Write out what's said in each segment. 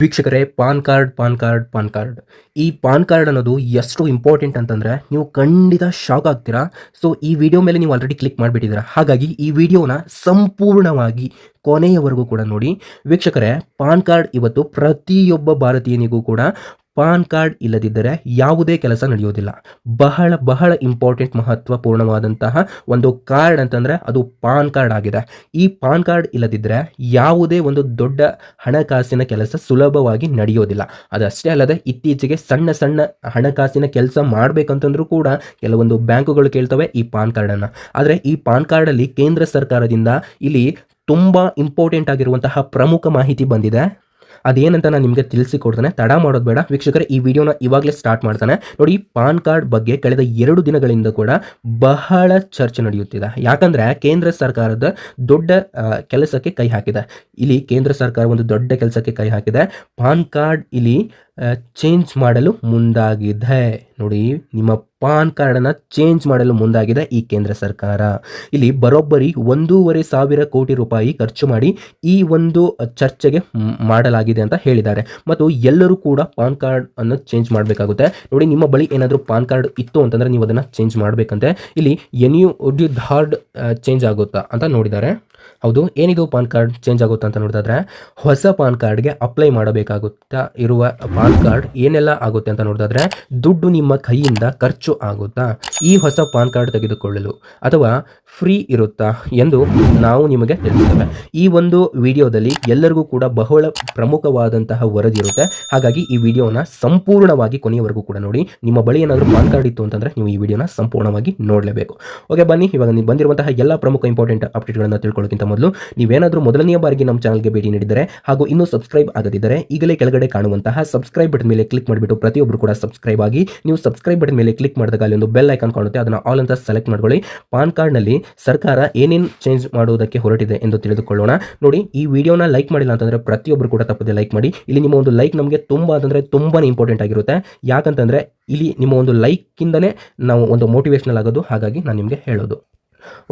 ವೀಕ್ಷಕರೇ, PAN card PAN card PAN card. ಈ PAN card ಅನ್ನೋದು ಎಷ್ಟು ಇಂಪಾರ್ಟೆಂಟ್ ಅಂತಂದ್ರೆ ನೀವು ಖಂಡಿತ ಶಾಕ್ ಆಗ್ತೀರಾ. ಸೊ ಈ ವಿಡಿಯೋ ಮೇಲೆ ನೀವು ಆಲ್ರೆಡಿ ಕ್ಲಿಕ್ ಮಾಡಿಬಿಟ್ಟಿದ್ದೀರಾ. ಹಾಗಾಗಿ ಈ ವಿಡಿಯೋನ ಸಂಪೂರ್ಣವಾಗಿ ಕೊನೆಯವರೆಗೂ ಕೂಡ ನೋಡಿ. ವೀಕ್ಷಕರೇ, ಪಾನ್ ಕಾರ್ಡ್ ಇವತ್ತು ಪ್ರತಿಯೊಬ್ಬ ಭಾರತೀಯನಿಗೂ ಕೂಡ ಪಾನ್ ಕಾರ್ಡ್ ಇಲ್ಲದಿದ್ದರೆ ಯಾವುದೇ ಕೆಲಸ ನಡೆಯೋದಿಲ್ಲ ಬಹಳ ಬಹಳ ಇಂಪಾರ್ಟೆಂಟ್, ಮಹತ್ವಪೂರ್ಣವಾದಂತಹ ಒಂದು ಕಾರ್ಡ್ ಅಂತಂದರೆ ಅದು ಪಾನ್ ಕಾರ್ಡ್ ಆಗಿದೆ. ಈ ಪಾನ್ ಕಾರ್ಡ್ ಇಲ್ಲದಿದ್ದರೆ ಯಾವುದೇ ಒಂದು ದೊಡ್ಡ ಹಣಕಾಸಿನ ಕೆಲಸ ಸುಲಭವಾಗಿ ನಡೆಯೋದಿಲ್ಲ ಅದಷ್ಟೇ ಅಲ್ಲದೆ ಇತ್ತೀಚೆಗೆ ಸಣ್ಣ ಸಣ್ಣ ಹಣಕಾಸಿನ ಕೆಲಸ ಮಾಡಬೇಕಂತಂದ್ರೂ ಕೂಡ ಕೆಲವೊಂದು ಬ್ಯಾಂಕುಗಳು ಕೇಳ್ತವೆ ಈ ಪಾನ್ ಕಾರ್ಡನ್ನು. ಆದರೆ ಈ ಪಾನ್ ಕಾರ್ಡಲ್ಲಿ ಕೇಂದ್ರ ಸರ್ಕಾರದಿಂದ ಇಲ್ಲಿ ತುಂಬ ಇಂಪಾರ್ಟೆಂಟ್ ಆಗಿರುವಂತಹ ಪ್ರಮುಖ ಮಾಹಿತಿ ಬಂದಿದೆ. ಅದೇನಂತ ನಾನು ನಿಮಗೆ ತಿಳಿಸಿಕೊಡ್ತಾನೆ. ತಡ ಮಾಡೋದು ಬೇಡ. ವೀಕ್ಷಕರ, ಈ ವಿಡಿಯೋನ ಇವಾಗಲೇ ಸ್ಟಾರ್ಟ್ ಮಾಡ್ತಾನೆ. ನೋಡಿ, ಪಾನ್ ಕಾರ್ಡ್ ಬಗ್ಗೆ ಕಳೆದ ಎರಡು ದಿನಗಳಿಂದ ಕೂಡ ಬಹಳ ಚರ್ಚೆ ನಡೆಯುತ್ತಿದೆ. ಯಾಕಂದ್ರೆ ಕೇಂದ್ರ ಸರ್ಕಾರದ ದೊಡ್ಡ ಕೆಲಸಕ್ಕೆ ಕೈ ಹಾಕಿದೆ. ಇಲ್ಲಿ ಕೇಂದ್ರ ಸರ್ಕಾರ ಒಂದು ದೊಡ್ಡ ಕೆಲಸಕ್ಕೆ ಕೈ ಹಾಕಿದೆ. ಪಾನ್ ಕಾರ್ಡ್ ಇಲ್ಲಿ ಚೇಂಜ್ ಮಾಡಲು ಮುಂದಾಗಿದೆ. ನೋಡಿ, ನಿಮ್ಮ ಪಾನ್ ಕಾರ್ಡನ್ನು ಚೇಂಜ್ ಮಾಡಲು ಮುಂದಾಗಿದೆ ಈ ಕೇಂದ್ರ ಸರ್ಕಾರ. ಇಲ್ಲಿ ಬರೋಬ್ಬರಿ ಒಂದೂವರೆ ಸಾವಿರ ಕೋಟಿ ರೂಪಾಯಿ ಖರ್ಚು ಮಾಡಿ ಈ ಒಂದು ಚರ್ಚೆಗೆ ಮಾಡಲಾಗಿದೆ ಅಂತ ಹೇಳಿದ್ದಾರೆ. ಮತ್ತು ಎಲ್ಲರೂ ಕೂಡ ಪಾನ್ ಕಾರ್ಡ್ ಅನ್ನು ಚೇಂಜ್ ಮಾಡಬೇಕಾಗುತ್ತೆ. ನೋಡಿ, ನಿಮ್ಮ ಬಳಿ ಏನಾದರೂ ಪಾನ್ ಕಾರ್ಡ್ ಇತ್ತು ಅಂತಂದರೆ ನೀವು ಅದನ್ನು ಚೇಂಜ್ ಮಾಡಬೇಕಂತೆ. ಇಲ್ಲಿ N U D hard change ಆಗುತ್ತಾ ಅಂತ ನೋಡಿದ್ದಾರೆ. ಹೌದು, ಏನಿದು ಪಾನ್ ಕಾರ್ಡ್ ಚೇಂಜ್ ಆಗುತ್ತೆ ಅಂತ ನೋಡಿದ್ರೆ ಹೊಸ ಪಾನ್ ಕಾರ್ಡ್ಗೆ ಅಪ್ಲೈ ಮಾಡಬೇಕಾಗುತ್ತಾ ಇರುವ ಪಾನ್ ಕಾರ್ಡ್ ಏನೆಲ್ಲ ಆಗುತ್ತೆ ಅಂತ ನೋಡಿದ್ರೆ ದುಡ್ಡು ನಿಮ್ಮ ಕೈಯಿಂದ ಖರ್ಚು ಆಗುತ್ತಾ? ಈ ಹೊಸ ಪಾನ್ ಕಾರ್ಡ್ ತೆಗೆದುಕೊಳ್ಳಲು ಅಥವಾ ಫ್ರೀ ಇರುತ್ತಾ ಎಂದು ನಾವು ನಿಮಗೆ ತಿಳಿಸ್ತೇವೆ. ಈ ಒಂದು ವಿಡಿಯೋದಲ್ಲಿ ಎಲ್ಲರಿಗೂ ಕೂಡ ಬಹಳ ಪ್ರಮುಖವಾದಂತಹ ವರದಿ ಇರುತ್ತೆ. ಹಾಗಾಗಿ ಈ ವಿಡಿಯೋನ ಸಂಪೂರ್ಣವಾಗಿ ಕೊನೆಯವರೆಗೂ ಕೂಡ ನೋಡಿ. ನಿಮ್ಮ ಬಳಿ ಏನಾದರೂ ಪಾನ್ ಕಾರ್ಡ್ ಇತ್ತು ಅಂತಂದ್ರೆ ನೀವು ಈ ವಿಡಿಯೋನ ಸಂಪೂರ್ಣವಾಗಿ ನೋಡಲೇಬೇಕು. ಓಕೆ ಬನ್ನಿ. ಇವಾಗ ನೀವು ಬಂದಿರುವಂತಹ ಎಲ್ಲ ಪ್ರಮುಖ ಇಂಪಾರ್ಟೆಂಟ್ ಅಪ್ಡೇಟ್ಗಳನ್ನು ತಿಳ್ಕೊಳ್ಳೋಕ್ಕಿಂತ ಮೊದಲು ನೀವೇನಾದರೂ ಮೊದಲನೆಯ ಬಾರಿಗೆ ನಮ್ಮ ಚಾನಲ್ಗೆ ಭೇಟಿ ನೀಡಿದರೆ ಹಾಗೂ ಇನ್ನೂ ಸಬ್ಸ್ಕ್ರೈಬ್ ಆಗದಿದ್ದರೆ ಈಗಲೇ ಕೆಳಗಡೆ ಕಾಣುವಂತಹ ಸಬ್ಸ್ಕ್ರೈಬ್ ಬಟನ್ ಮೇಲೆ ಕ್ಲಿಕ್ ಮಾಡಿಬಿಟ್ಟು ಪ್ರತಿಯೊಬ್ಬರು ಕೂಡ ಸಬ್ಸ್ಕ್ರೈಬ್ ಆಗಿ ನೀವು ಸಬ್ಸ್ಕ್ರೈಬ್ ಬಟನ್ ಮೇಲೆ ಕ್ಲಿಕ್ ಮಾಡಿದಾಗ ಅಲ್ಲಿ ಒಂದು ಬೆಲ್ ಐಕಾನ್ ಕಾಣುತ್ತೆ. ಅದನ್ನು ಆಲ್ ಅಂತ ಸೆಲೆಕ್ಟ್ ಮಾಡ್ಕೊಳ್ಳಿ. ಪಾನ್ ಕಾರ್ಡ್ನಲ್ಲಿ ಸರ್ಕಾರ ಏನೇನು ಚೇಂಜ್ ಮಾಡುವುದಕ್ಕೆ ಹೊರಟಿದೆ ಎಂದು ತಿಳಿದುಕೊಳ್ಳೋಣ. ನೋಡಿ, ಈ ವಿಡಿಯೋನ ಲೈಕ್ ಮಾಡಿಲ್ಲ ಅಂತಂದ್ರೆ ಪ್ರತಿಯೊಬ್ಬರು ಕೂಡ ತಪ್ಪದೆ ಲೈಕ್ ಮಾಡಿ. ಇಲ್ಲಿ ನಿಮ್ಮ ಒಂದು ಲೈಕ್ ನಮಗೆ ತುಂಬ ಅಂತಂದ್ರೆ ತುಂಬಾ ಇಂಪಾರ್ಟೆಂಟ್ ಆಗಿರುತ್ತೆ. ಯಾಕಂತಂದ್ರೆ ಇಲ್ಲಿ ನಿಮ್ಮ ಒಂದು ಲೈಕ್ ಇಂದನೇ ನಾವು ಒಂದು ಮೋಟಿವೇಶನಲ್ ಆಗೋದು. ಹಾಗಾಗಿ ನಾನು ನಿಮಗೆ ಹೇಳೋದು.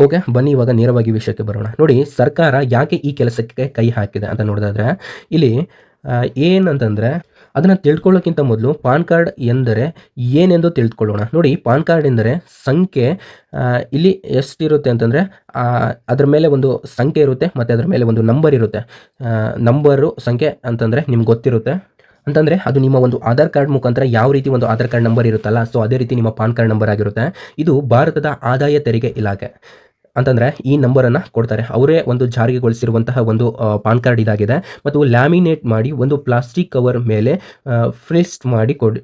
ಓಕೆ, ಬನ್ನಿ, ಇವಾಗ ನೇರವಾಗಿ ವಿಷಯಕ್ಕೆ ಬರೋಣ. ನೋಡಿ, ಸರ್ಕಾರ ಯಾಕೆ ಈ ಕೆಲಸಕ್ಕೆ ಕೈ ಹಾಕಿದೆ ಅಂತ ನೋಡಿದಾದ್ರೆ, ಇಲ್ಲಿ ಏನಂತಂದರೆ, ಅದನ್ನು ತಿಳ್ಕೊಳ್ಳೋಕ್ಕಿಂತ ಮೊದಲು ಪಾನ್ ಕಾರ್ಡ್ ಎಂದರೆ ಏನೆಂದು ತಿಳಿದುಕೊಳ್ಳೋಣ ನೋಡಿ, ಪಾನ್ ಕಾರ್ಡ್ ಎಂದರೆ ಸಂಖ್ಯೆ ಇಲ್ಲಿ ಎಷ್ಟಿರುತ್ತೆ ಅಂತಂದರೆ ಅದರ ಮೇಲೆ ಒಂದು ಸಂಖ್ಯೆ ಇರುತ್ತೆ, ಮತ್ತು ಅದರ ಮೇಲೆ ಒಂದು ನಂಬರ್ ಇರುತ್ತೆ. ನಂಬರು, ಸಂಖ್ಯೆ ಅಂತಂದರೆ ನಿಮ್ಗೆ ಗೊತ್ತಿರುತ್ತೆ. ಅಂತಂದರೆ ಅದು ನಿಮ್ಮ ಒಂದು ಆಧಾರ್ ಕಾರ್ಡ್ ಮುಖಾಂತರ ಯಾವ ರೀತಿ ಒಂದು ಆಧಾರ್ ಕಾರ್ಡ್ ನಂಬರ್ ಇರುತ್ತಲ್ಲ ಸೊ ಅದೇ ರೀತಿ ನಿಮ್ಮ ಪಾನ್ ಕಾರ್ಡ್ ನಂಬರ್ ಆಗಿರುತ್ತೆ. ಇದು ಭಾರತದ ಆದಾಯ ತೆರಿಗೆ ಇಲಾಖೆ. ಅಂತಂದರೆ ಈ ನಂಬರನ್ನು ಕೊಡ್ತಾರೆ. ಅವರೇ ಒಂದು ಜಾರಿಗೆಗೊಳಿಸಿರುವಂತಹ ಒಂದು ಪಾನ್ ಕಾರ್ಡ್ ಇದಾಗಿದೆ. ಮತ್ತು ಲ್ಯಾಮಿನೇಟ್ ಮಾಡಿ ಒಂದು ಪ್ಲಾಸ್ಟಿಕ್ ಕವರ್ ಮೇಲೆ ಫ್ರಿಸ್ಟ್ ಮಾಡಿ ಕೊಡಿ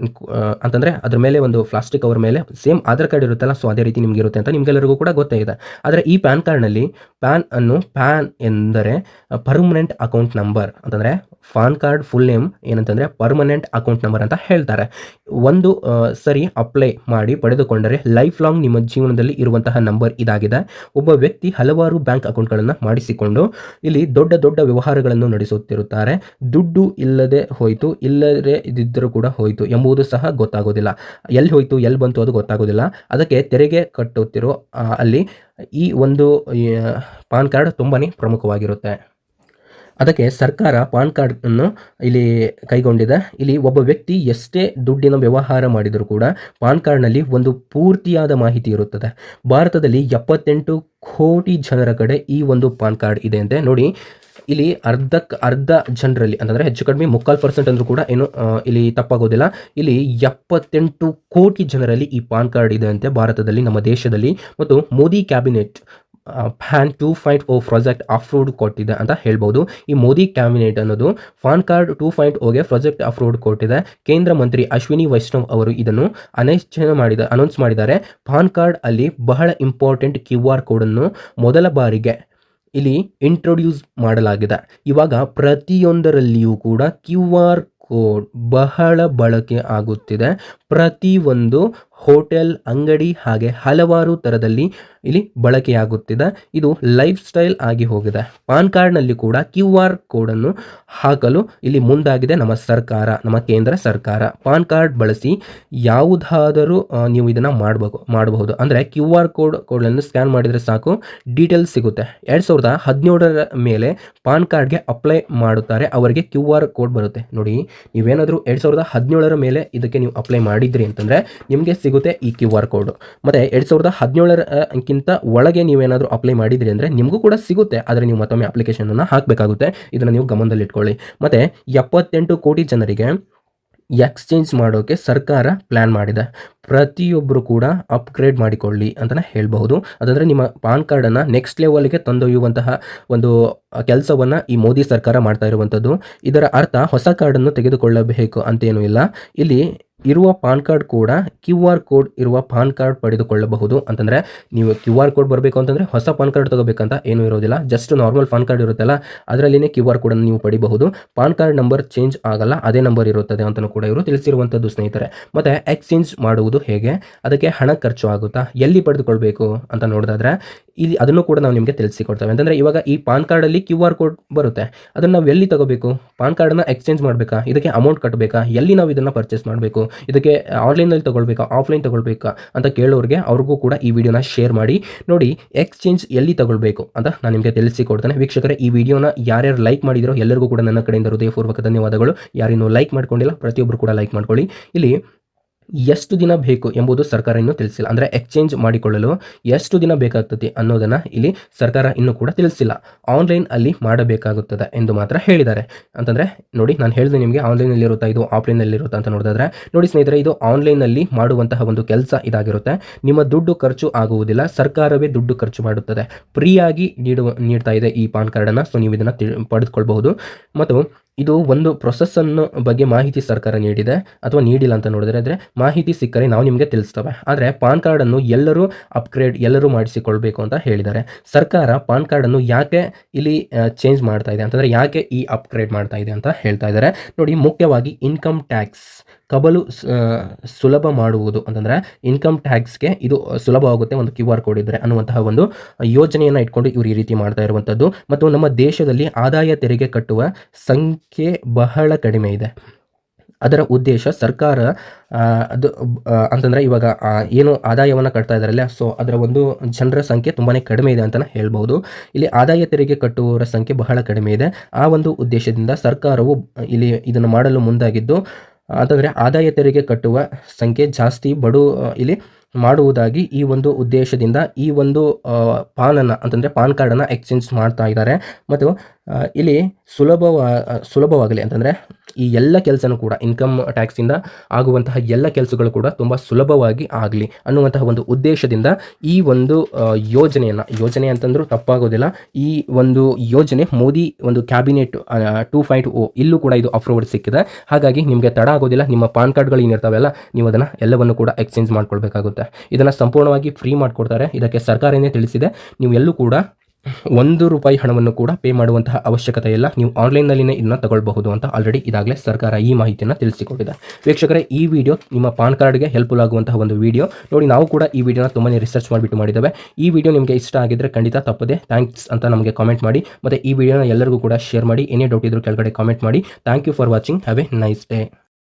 ಅಂತಂದರೆ ಅದ್ರ ಮೇಲೆ ಒಂದು ಪ್ಲಾಸ್ಟಿಕ್ ಕವರ್ ಮೇಲೆ ಸೇಮ್ ಆಧಾರ್ ಕಾರ್ಡ್ ಇರುತ್ತಲ್ಲ ಸೊ ಅದೇ ರೀತಿ ನಿಮಗೆ ಇರುತ್ತೆ ಅಂತ ನಿಮಗೆಲ್ಲರಿಗೂ ಕೂಡ ಗೊತ್ತೇ ಆದರೆ ಈ ಪ್ಯಾನ್ ಕಾರ್ಡ್ನಲ್ಲಿ ಪ್ಯಾನ್ ಅನ್ನು ಪ್ಯಾನ್ ಎಂದರೆ ಪರ್ಮನೆಂಟ್ ಅಕೌಂಟ್ ನಂಬರ್ ಅಂತಂದರೆ ಪಾನ್ ಕಾರ್ಡ್ ಫುಲ್ ನೇಮ್ ಏನಂತಂದರೆ ಪರ್ಮನೆಂಟ್ ಅಕೌಂಟ್ ನಂಬರ್ ಅಂತ ಹೇಳ್ತಾರೆ. ಒಂದು ಸರಿ ಅಪ್ಲೈ ಮಾಡಿ ಪಡೆದುಕೊಂಡರೆ ಲೈಫ್ ಲಾಂಗ್ ನಿಮ್ಮ ಜೀವನದಲ್ಲಿ ಇರುವಂತಹ ನಂಬರ್ ಇದಾಗಿದೆ. ಒಬ್ಬ ವ್ಯಕ್ತಿ ಹಲವಾರು ಬ್ಯಾಂಕ್ ಅಕೌಂಟ್ಗಳನ್ನು ಮಾಡಿಸಿಕೊಂಡು ಇಲ್ಲಿ ದೊಡ್ಡ ದೊಡ್ಡ ವ್ಯವಹಾರಗಳನ್ನು ನಡೆಸುತ್ತಿರುತ್ತಾರೆ. ದುಡ್ಡು ಇಲ್ಲದೆ ಹೋಯಿತು, ಇಲ್ಲದೆ ಇದ್ದರೂ ಕೂಡ ಹೋಯಿತು ಎಂಬುದು ಸಹ ಗೊತ್ತಾಗೋದಿಲ್ಲ. ಎಲ್ಲಿ ಹೋಯಿತು, ಎಲ್ಲಿ ಬಂತು ಅದು ಗೊತ್ತಾಗೋದಿಲ್ಲ. ಅದಕ್ಕೆ ತೆರಿಗೆ ಕಟ್ಟುತ್ತಿರೋ ಅಲ್ಲಿ ಈ ಒಂದು ಪಾನ್ ಕಾರ್ಡ್ ತುಂಬಾ ಪ್ರಮುಖವಾಗಿರುತ್ತೆ. ಅದಕ್ಕೆ ಸರ್ಕಾರ ಪಾನ್ ಕಾರ್ಡ್ ಅನ್ನು ಇಲ್ಲಿ ಕೈಗೊಂಡಿದೆ. ಇಲ್ಲಿ ಒಬ್ಬ ವ್ಯಕ್ತಿ ಎಷ್ಟೇ ದುಡ್ಡಿನ ವ್ಯವಹಾರ ಮಾಡಿದರೂ ಕೂಡ ಪಾನ್ ಕಾರ್ಡ್ನಲ್ಲಿ ಒಂದು ಪೂರ್ತಿಯಾದ ಮಾಹಿತಿ ಇರುತ್ತದೆ. ಭಾರತದಲ್ಲಿ ಎಪ್ಪತ್ತೆಂಟು ಕೋಟಿ ಜನರ ಕಡೆ ಈ ಒಂದು ಪಾನ್ ಕಾರ್ಡ್ ಇದೆ ಅಂತೆ. ನೋಡಿ, ಇಲ್ಲಿ ಅರ್ಧಕ್ಕೆ ಅರ್ಧ ಜನರಲ್ಲಿ ಅಂತಂದರೆ ಹೆಚ್ಚು ಕಡಿಮೆ ಮುಕ್ಕಾಲು ಪರ್ಸೆಂಟ್ ಅಂದರೂ ಕೂಡ ಏನು ಇಲ್ಲಿ ತಪ್ಪಾಗೋದಿಲ್ಲ. ಇಲ್ಲಿ ಎಪ್ಪತ್ತೆಂಟು ಕೋಟಿ ಜನರಲ್ಲಿ ಈ ಪಾನ್ ಕಾರ್ಡ್ ಇದೆ ಅಂತೆ ಭಾರತದಲ್ಲಿ, ನಮ್ಮ ದೇಶದಲ್ಲಿ. ಮತ್ತು Modi cabinet PAN two point O project approved ಕೊಟ್ಟಿದೆ ಅಂತ ಹೇಳ್ಬೋದು. ಈ ಮೋದಿ ಕ್ಯಾಬಿನೆಟ್ ಅನ್ನೋದು ಫಾನ್ ಕಾರ್ಡ್ ಟೂ ಪಾಯಿಂಟ್ ಓಗೆ ಪ್ರಾಜೆಕ್ಟ್ ಅಪ್ರೂವ್ಡ್ ಕೊಟ್ಟಿದೆ. ಕೇಂದ್ರ ಮಂತ್ರಿ ಅಶ್ವಿನಿ ವೈಷ್ಣವ್ ಅವರು ಇದನ್ನು ಅನೈಶ್ಚನ ಮಾಡಿದ ಅನೌನ್ಸ್ ಮಾಡಿದ್ದಾರೆ. ಪಾನ್ ಕಾರ್ಡ್ ಅಲ್ಲಿ ಬಹಳ ಇಂಪಾರ್ಟೆಂಟ್ ಕ್ಯೂ ಆರ್ ಕೋಡನ್ನು ಮೊದಲ ಬಾರಿಗೆ ಇಲ್ಲಿ ಇಂಟ್ರೊಡ್ಯೂಸ್ ಮಾಡಲಾಗಿದೆ. ಇವಾಗ ಪ್ರತಿಯೊಂದರಲ್ಲಿಯೂ ಕೂಡ ಕ್ಯೂ ಆರ್ ಕೋಡ್ ಬಹಳ ಬಳಕೆ ಆಗುತ್ತಿದೆ. ಪ್ರತಿಯೊಂದು ಹೋಟೆಲ್, ಅಂಗಡಿ ಹಾಗೆ ಹಲವಾರು ತರದಲ್ಲಿ ಇಲ್ಲಿ ಬಳಕೆಯಾಗುತ್ತಿದೆ. ಇದು ಲೈಫ್ ಸ್ಟೈಲ್ ಆಗಿ ಹೋಗಿದೆ. ಪಾನ್ ಕಾರ್ಡ್ನಲ್ಲಿ ಕೂಡ ಕ್ಯೂ ಆರ್ ಕೋಡನ್ನು ಹಾಕಲು ಇಲ್ಲಿ ಮುಂದಾಗಿದೆ ನಮ್ಮ ಸರ್ಕಾರ, ನಮ್ಮ ಕೇಂದ್ರ ಸರ್ಕಾರ. ಪಾನ್ ಕಾರ್ಡ್ ಬಳಸಿ ಯಾವುದಾದರೂ ನೀವು ಇದನ್ನು ಮಾಡಬಹುದು ಮಾಡಬಹುದು. ಅಂದರೆ ಕ್ಯೂ ಆರ್ ಕೋಡ್, ಕೋಡನ್ನು ಸ್ಕ್ಯಾನ್ ಮಾಡಿದರೆ ಸಾಕು, ಡೀಟೇಲ್ಸ್ ಸಿಗುತ್ತೆ. ಎರಡು ಸಾವಿರದ ಹದಿನೇಳರ ಮೇಲೆ ಪಾನ್ ಕಾರ್ಡ್ಗೆ ಅಪ್ಲೈ ಮಾಡುತ್ತಾರೆ, ಅವರಿಗೆ ಕ್ಯೂ ಆರ್ ಕೋಡ್ ಬರುತ್ತೆ. ನೋಡಿ, ನೀವೇನಾದರೂ ಎರಡು ಸಾವಿರದ ಹದಿನೇಳರ ಮೇಲೆ ಇದಕ್ಕೆ ನೀವು ಅಪ್ಲೈ ಮಾಡಿದ್ರಿ ಅಂತಂದರೆ, ನಿಮಗೆ ಸಿಗುತ್ತೆ ಈ ಕ್ಯೂ ಆರ್ ಕೋಡ್. ಮತ್ತು ಎರಡು ಸಾವಿರದ ಹದಿನೇಳರಕ್ಕಿಂತ ಒಳಗೆ ನೀವೇನಾದರೂ ಅಪ್ಲೈ ಮಾಡಿದ್ರಿ ಅಂದರೆ ನಿಮಗೂ ಕೂಡ ಸಿಗುತ್ತೆ, ಆದರೆ ನೀವು ಮತ್ತೊಮ್ಮೆ ಅಪ್ಲಿಕೇಶನನ್ನು ಹಾಕಬೇಕಾಗುತ್ತೆ. ಇದನ್ನು ನೀವು ಗಮನದಲ್ಲಿಟ್ಕೊಳ್ಳಿ ಮತ್ತು ಎಪ್ಪತ್ತೆಂಟು ಕೋಟಿ ಜನರಿಗೆ ಎಕ್ಸ್ಚೇಂಜ್ ಮಾಡೋಕ್ಕೆ ಸರ್ಕಾರ ಪ್ಲ್ಯಾನ್ ಮಾಡಿದೆ. ಪ್ರತಿಯೊಬ್ಬರು ಕೂಡ ಅಪ್ಗ್ರೇಡ್ ಮಾಡಿಕೊಳ್ಳಿ ಅಂತಲೇ ಹೇಳಬಹುದು. ಅದಂದರೆ ನಿಮ್ಮ ಪಾನ್ ಕಾರ್ಡನ್ನು ನೆಕ್ಸ್ಟ್ ಲೆವೆಲ್ಗೆ ತಂದೊಯ್ಯುವಂತಹ ಒಂದು ಕೆಲಸವನ್ನು ಈ ಮೋದಿ ಸರ್ಕಾರ ಮಾಡ್ತಾ ಇರುವಂಥದ್ದು ಇದರ ಅರ್ಥ ಹೊಸ ಕಾರ್ಡನ್ನು ತೆಗೆದುಕೊಳ್ಳಬೇಕು ಅಂತೇನೂ ಇಲ್ಲ. ಇಲ್ಲಿ ಇರುವ ಪಾನ್ ಕಾರ್ಡ್ ಕೂಡ ಕ್ಯೂ ಆರ್ ಕೋಡ್ ಇರುವ ಪಾನ್ ಕಾರ್ಡ್ ಪಡೆದುಕೊಳ್ಳಬಹುದು. ಅಂತಂದರೆ ನೀವು ಕ್ಯೂ ಆರ್ ಕೋಡ್ ಬರಬೇಕು ಅಂತಂದರೆ ಹೊಸ ಪಾನ್ ಕಾರ್ಡ್ ತಗೋಬೇಕಂತ ಏನೂ ಇರೋದಿಲ್ಲ. ಜಸ್ಟ್ ನಾರ್ಮಲ್ ಪಾನ್ ಕಾರ್ಡ್ ಇರುತ್ತಲ್ಲ, ಅದರಲ್ಲಿನೇ ಕ್ಯೂ ಆರ್ ಕೋಡನ್ನು ನೀವು ಪಡಿಬಹುದು. ಪಾನ್ ಕಾರ್ಡ್ ನಂಬರ್ ಚೇಂಜ್ ಆಗಲ್ಲ, ಅದೇ ನಂಬರ್ ಇರುತ್ತದೆ ಅಂತಲೂ ಕೂಡ ಇವರು ತಿಳಿಸಿರುವಂಥದ್ದು ಸ್ನೇಹಿತರೆ. ಮತ್ತು ಎಕ್ಸ್ಚೇಂಜ್ ಮಾಡುವುದು ಹೇಗೆ? ಅದಕ್ಕೆ ಹಣ ಖರ್ಚು ಆಗುತ್ತಾ? ಎಲ್ಲಿ ಪಡೆದುಕೊಳ್ಬೇಕು ಅಂತ ನೋಡೋದಾದ್ರೆ, ಇಲ್ಲಿ ಅದನ್ನು ಕೂಡ ನಾವು ನಿಮಗೆ ತಿಳಿಸಿಕೊಡ್ತೇವೆ. ಅಂತಂದರೆ ಇವಾಗ ಈ ಪಾನ್ ಕಾರ್ಡಲ್ಲಿ ಕ್ಯೂ ಆರ್ ಕೋಡ್ ಬರುತ್ತೆ. ಅದನ್ನು ನಾವು ಎಲ್ಲಿ ತಗೋಬೇಕು? ಪಾನ್ ಕಾರ್ಡನ್ನು ಎಕ್ಸ್ಚೇಂಜ್ ಮಾಡಬೇಕಾ? ಇದಕ್ಕೆ ಅಮೌಂಟ್ ಕಟ್ಟಬೇಕಾ ಎಲ್ಲಿ ನಾವು ಇದನ್ನು ಪರ್ಚೇಸ್ ಮಾಡಬೇಕು? ಇದಕ್ಕೆ ಆನ್ಲೈನಲ್ಲಿ ತಗೊಳ್ಬೇಕಾ ಆಫ್ಲೈನ್ ತಗೊಳ್ಬೇಕಾ ಅಂತ ಕೇಳೋರಿಗೆ ಅವ್ರಿಗೂ ಕೂಡ ಈ ವಿಡಿಯೋನ ಶೇರ್ ಮಾಡಿ. ನೋಡಿ ಎಕ್ಸ್ಚೇಂಜ್ ಎಲ್ಲಿ ತಗೊಳ್ಬೇಕು ಅಂತ ನಾನು ನಿಮಗೆ ತಿಳಿಸಿಕೊಡ್ತೇನೆ. ವೀಕ್ಷಕರೇ, ಈ ವಿಡಿಯೋನ ಯಾರ್ಯಾರು ಲೈಕ್ ಮಾಡಿದರೋ ಎಲ್ಲರಿಗೂ ಕೂಡ ನನ್ನ ಕಡೆಯಿಂದ ಹೃದಯಪೂರ್ವಕ ಧನ್ಯವಾದಗಳು. ಯಾರಿನ್ನೂ ಲೈಕ್ ಮಾಡ್ಕೊಂಡಿಲ್ಲ ಪ್ರತಿಯೊಬ್ಬರು ಕೂಡ ಲೈಕ್ ಮಾಡ್ಕೊಳ್ಳಿ. ಇಲ್ಲಿ ಎಷ್ಟು ದಿನ ಬೇಕು ಎಂಬುದು ಸರ್ಕಾರ ಇನ್ನೂ ತಿಳಿಸಿಲ್ಲ. ಅಂದರೆ ಎಕ್ಸ್ಚೇಂಜ್ ಮಾಡಿಕೊಳ್ಳಲು ಎಷ್ಟು ದಿನ ಬೇಕಾಗ್ತದೆ ಅನ್ನೋದನ್ನು ಇಲ್ಲಿ ಸರ್ಕಾರ ಇನ್ನೂ ಕೂಡ ತಿಳಿಸಿಲ್ಲ. ಆನ್ಲೈನ್ ಅಲ್ಲಿ ಮಾಡಬೇಕಾಗುತ್ತದೆ ಎಂದು ಮಾತ್ರ ಹೇಳಿದ್ದಾರೆ. ಅಂತಂದರೆ ನೋಡಿ, ನಾನು ಹೇಳಿದೆ ನಿಮಗೆ ಆನ್ಲೈನಲ್ಲಿ ಇರುತ್ತಾ, ಇದು ಆಫ್ಲೈನಲ್ಲಿ ಇರುತ್ತಾ ಅಂತ ನೋಡಿದ್ರೆ ನೋಡಿ ಸ್ನೇಹಿತರೆ, ಇದು ಆನ್ಲೈನಲ್ಲಿ ಮಾಡುವಂತಹ ಒಂದು ಕೆಲಸ ಇದಾಗಿರುತ್ತೆ. ನಿಮ್ಮ ದುಡ್ಡು ಖರ್ಚು ಆಗುವುದಿಲ್ಲ, ಸರ್ಕಾರವೇ ದುಡ್ಡು ಖರ್ಚು ಮಾಡುತ್ತದೆ. ಫ್ರೀಯಾಗಿ ನೀಡುವ, ನೀಡ್ತಾ ಇದೆ ಈ ಪಾನ್ ಕಾರ್ಡನ್ನು, ಸೊ ನೀವು ಇದನ್ನು ಪಡೆದುಕೊಳ್ಬಹುದು. ಮತ್ತು ಇದು ಒಂದು ಪ್ರೊಸೆಸ್ಸನ್ನು ಬಗ್ಗೆ ಮಾಹಿತಿ ಸರ್ಕಾರ ನೀಡಿದೆ ಅಥವಾ ನೀಡಿಲ್ಲ ಅಂತ ನೋಡಿದ್ರೆ, ಆದರೆ ಮಾಹಿತಿ ಸಿಕ್ಕರೆ ನಾವು ನಿಮಗೆ ತಿಳಿಸ್ತವೆ. ಆದರೆ ಪಾನ್ ಕಾರ್ಡನ್ನು ಎಲ್ಲರೂ ಅಪ್ಗ್ರೇಡ್ ಎಲ್ಲರೂ ಮಾಡಿಸಿಕೊಳ್ಬೇಕು ಅಂತ ಹೇಳಿದ್ದಾರೆ. ಸರ್ಕಾರ ಪಾನ್ ಕಾರ್ಡನ್ನು ಯಾಕೆ ಇಲ್ಲಿ ಚೇಂಜ್ ಮಾಡ್ತಾ ಇದೆ ಅಂತಂದರೆ ಯಾಕೆ ಈ ಅಪ್ಗ್ರೇಡ್ ಮಾಡ್ತಾ ಇದೆ ಅಂತ ಹೇಳ್ತಾ ಇದ್ದಾರೆ. ನೋಡಿ, ಮುಖ್ಯವಾಗಿ ಇನ್ಕಮ್ ಟ್ಯಾಕ್ಸ್ ಕಬಲು, ಸ- ಸುಲಭ ಮಾಡುವುದು ಅಂತಂದರೆ ಇನ್ಕಮ್ ಟ್ಯಾಕ್ಸ್ಗೆ ಇದು ಸುಲಭವಾಗುತ್ತೆ ಒಂದು ಕ್ಯೂ ಆರ್ ಕೋಡ್ ಇದ್ದರೆ ಅನ್ನುವಂತಹ ಒಂದು ಯೋಜನೆಯನ್ನು ಇಟ್ಕೊಂಡು ಇವರು ಈ ರೀತಿ ಮಾಡ್ತಾ ಇರುವಂಥದ್ದು ಮತ್ತು ನಮ್ಮ ದೇಶದಲ್ಲಿ ಆದಾಯ ತೆರಿಗೆ ಕಟ್ಟುವ ಸಂಖ್ಯೆ ಬಹಳ ಕಡಿಮೆ ಇದೆ. ಅದರ ಉದ್ದೇಶ ಸರ್ಕಾರ ಅದು ಅಂತಂದರೆ ಇವಾಗ ಏನು ಆದಾಯವನ್ನು ಕಟ್ತಾ ಇದ್ದಾರಲ್ಲ ಸೊ ಅದರ ಒಂದು ಜನರ ಸಂಖ್ಯೆ ತುಂಬಾ ಕಡಿಮೆ ಇದೆ ಅಂತಲೇ ಹೇಳ್ಬೋದು. ಇಲ್ಲಿ ಆದಾಯ ತೆರಿಗೆ ಕಟ್ಟುವವರ ಸಂಖ್ಯೆ ಬಹಳ ಕಡಿಮೆ ಇದೆ. ಆ ಒಂದು ಉದ್ದೇಶದಿಂದ ಸರ್ಕಾರವು ಇಲ್ಲಿ ಇದನ್ನು ಮಾಡಲು ಮುಂದಾಗಿದ್ದು, ಅಂತಂದರೆ ಆದಾಯ ತೆರಿಗೆ ಕಟ್ಟುವ ಸಂಖ್ಯೆ ಜಾಸ್ತಿ ಬಡು ಇಲ್ಲಿ ಮಾಡುವುದಾಗಿ ಈ ಒಂದು ಉದ್ದೇಶದಿಂದ ಈ ಒಂದು ಪಾನನ್ನು, ಅಂತಂದರೆ ಪಾನ್ ಕಾರ್ಡನ್ನು ಎಕ್ಸ್ಚೇಂಜ್ ಮಾಡ್ತಾ ಇದ್ದಾರೆ ಮತ್ತು ಇಲ್ಲಿ ಸುಲಭವ ಸುಲಭವಾಗಲಿ ಅಂತಂದರೆ ಈ ಎಲ್ಲ ಕೆಲಸನೂ ಕೂಡ ಇನ್ಕಮ್ ಟ್ಯಾಕ್ಸಿಂದ ಆಗುವಂತಹ ಎಲ್ಲ ಕೆಲಸಗಳು ಕೂಡ ತುಂಬ ಸುಲಭವಾಗಿ ಆಗಲಿ ಅನ್ನುವಂತಹ ಒಂದು ಉದ್ದೇಶದಿಂದ ಈ ಒಂದು ಯೋಜನೆಯನ್ನು, ಯೋಜನೆ ಅಂತಂದರೂ ತಪ್ಪಾಗೋದಿಲ್ಲ. ಈ ಒಂದು ಯೋಜನೆ ಮೋದಿ ಒಂದು ಕ್ಯಾಬಿನೆಟ್ ಟೂ ಫೈವ್ ಓ ಇಲ್ಲೂ ಕೂಡ ಇದು ಅಪ್ರೂವಲ್ ಸಿಕ್ಕಿದೆ. ಹಾಗಾಗಿ ನಿಮಗೆ ತಡ ಆಗೋದಿಲ್ಲ, ನಿಮ್ಮ ಪಾನ್ ಕಾರ್ಡ್ಗಳು ಏನಿರ್ತಾವೆಲ್ಲ ನೀವು ಅದನ್ನು ಎಲ್ಲವನ್ನು ಕೂಡ ಎಕ್ಸ್ಚೇಂಜ್ ಮಾಡ್ಕೊಳ್ಬೇಕಾಗುತ್ತೆ. ಇದನ್ನು ಸಂಪೂರ್ಣವಾಗಿ ಫ್ರೀ ಮಾಡಿಕೊಡ್ತಾರೆ. ಇದಕ್ಕೆ ಸರ್ಕಾರನೇ ತಿಳಿಸಿದೆ. ನೀವು ಎಲ್ಲೂ ಕೂಡ ಒಂದು ರೂಪಾಯಿ ಹಣವನ್ನು ಕೂಡ ಪೇ ಮಾಡುವಂತಹ ಅವಶ್ಯಕತೆ ಇಲ್ಲ. ನೀವು ಆನ್ಲೈನ್ನಲ್ಲಿನೇ ಇದನ್ನ ತಗೊಳ್ಬಹುದು ಅಂತ ಆಲ್ರೆಡಿ ಇದಾಗಲೇ ಸರ್ಕಾರ ಈ ಮಾಹಿತಿಯನ್ನು ತಿಳಿಸಿಕೊಂಡಿದೆ ವೀಕ್ಷಕರೇ, ಈ ವಿಡಿಯೋ ನಿಮ್ಮ ಪಾನ್ ಕಾರ್ಡ್ಗೆ ಹೆಲ್ಪ್ಫುಲ್ ಆಗುವಂತಹ ಒಂದು ವಿಡಿಯೋ. ನೋಡಿ, ನಾವು ಕೂಡ ಈ ವಿಡಿಯೋನ ತುಂಬಾ ರಿಸರ್ಚ್ ಮಾಡಿಬಿಟ್ಟು ಮಾಡಿದ್ದೇವೆ. ಈ ವಿಡಿಯೋ ನಿಮಗೆ ಇಷ್ಟ ಆಗಿದ್ರೆ ಖಂಡಿತ ತಪ್ಪದೆ ಥ್ಯಾಂಕ್ಸ್ ಅಂತ ನಮಗೆ ಕಾಮೆಂಟ್ ಮಾಡಿ. ಮತ್ತು ಈ ವಿಡಿಯೋನ ಎಲ್ಲರಿಗೂ ಕೂಡ ಶೇರ್ ಮಾಡಿ. ಏನೇ ಡೌಟ್ ಇದ್ರೂ ಕೆಳಗಡೆ ಕಾಮೆಂಟ್ ಮಾಡಿ. Thank you for watching have a nice day